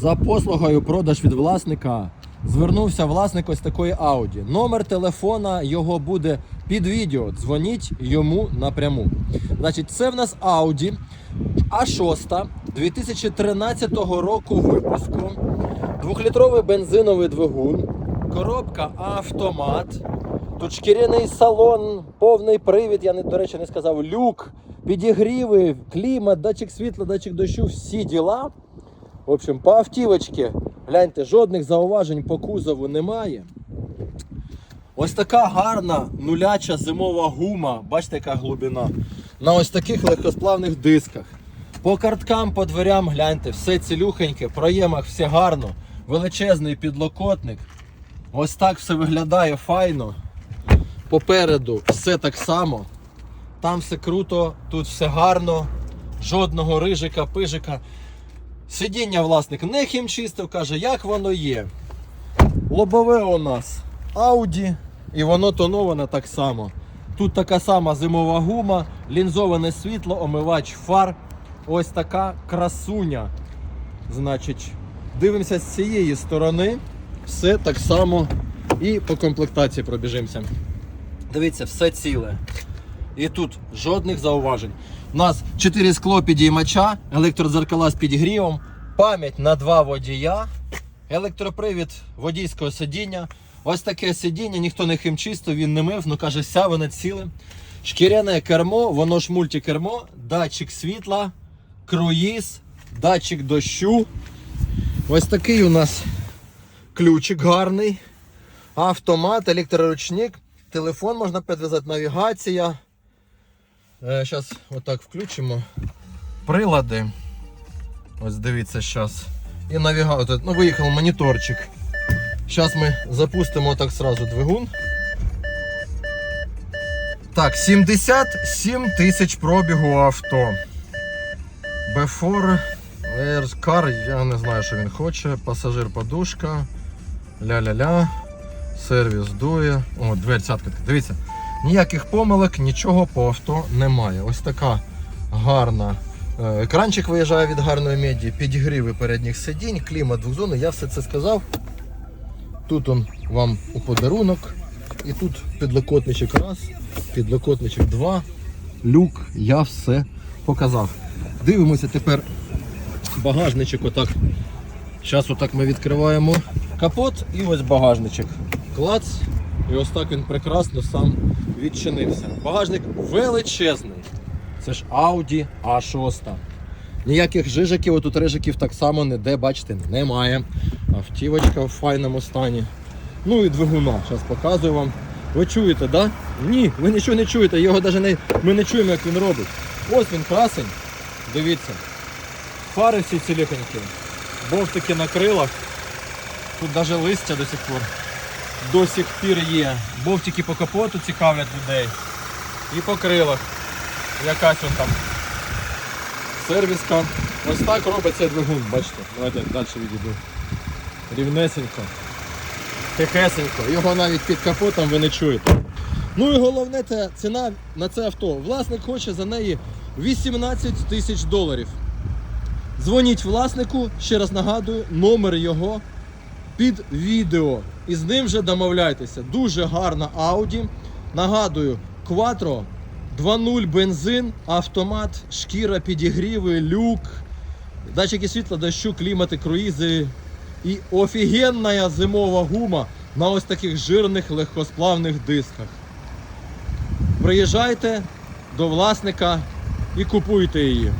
За послугою продаж від власника звернувся власник ось такої Audi. Номер телефона його буде під відео. Дзвоніть йому напряму. Значить, це в нас Audi А6 2013 року випуску. Двохлітровий бензиновий двигун, коробка автомат. Тут салон, повний привід, я до речі не сказав, люк, підігріви, клімат, датчик світла, датчик дощу, всі діла. В общем, по автівочці, гляньте, жодних зауважень по кузову немає. Ось така гарна нуляча зимова гума, бачите, яка глибина. На ось таких легкосплавних дисках. По карткам, по дверям, гляньте, все цілюхеньке, проємах все гарно, величезний підлокотник. Ось так все виглядає файно. Попереду все так само. Там все круто, тут все гарно, жодного рижика, пижика. Сидіння власник не хімчистив, каже, як воно є. Лобове у нас Audi, і воно тоноване так само. Тут така сама зимова гума, лінзоване світло, омивач фар. Ось така красуня. Значить, дивимося з цієї сторони. Все так само. І по комплектації пробіжимося. Дивіться, все ціле. І тут жодних зауважень. У нас 4 скло підіймача, електродзеркала з підігрівом, пам'ять на два водія, електропривід водійського сидіння. Ось таке сидіння, ніхто не химчисто, він не мив, ну каже, ся воно ціле. Шкіряне кермо, воно ж мультикермо, датчик світла, круїз, датчик дощу. Ось такий у нас ключик гарний. Автомат, електроручник, телефон можна підв'язати, навігація. Зараз отак включимо. Прилади. Ось дивіться зараз. І навігатор. Ну, виїхав моніторчик. Зараз ми запустимо так сразу двигун. Так, 77 тисяч пробігу авто. Before Air Car, я не знаю, що він хоче. Пасажир подушка. Ля-ля-ля. Сервіс дує. О, дверцятка. Дивіться, ніяких помилок, нічого по авто немає. Ось така гарна. е, Екранчик виїжджає від гарної меді, підігріви передніх сидінь, клімат двохзонний. Я все це сказав. Тут он вам у подарунок. І тут підлокотничок раз, підлокотничок два, люк, я все показав. Дивимося тепер багажничок отак. Зараз отак ми відкриваємо капот і ось багажничок. Клац. І ось так він прекрасно сам відчинився. Багажник величезний. Це ж Audi A6. Ніяких жижиків, отут рижиків так само ніде, бачите, немає. Автівочка в файному стані. Ну і двигуна. Зараз показую вам. Ви чуєте? Да? Ні, ви нічого не чуєте, його навіть не, ми не чуємо, як він робить. Ось він красень. Дивіться. Фари всі ціліхенькі. Бовтики на крилах. Тут навіть листя до сих пор. До сих пір є. Бовтики по капоту цікавлять людей. І по крилах. Якась он там сервіска. Ось так робить цей двигун, бачите. Давайте далі відійду. Рівнесенько. Тихесенько. Його навіть під капотом ви не чуєте. Ну і головне це ціна на це авто. Власник хоче за неї 18 тисяч доларів. Дзвоніть власнику, ще раз нагадую, номер його під відео. І з ним вже домовляйтеся. Дуже гарна Audi. Нагадую, Quattro 2.0 бензин, автомат, шкіра, підігріви, люк, датчики світла, дощу, клімати, круїзи і офігенна зимова гума на ось таких жирних легкосплавних дисках. Приїжджайте до власника і купуйте її.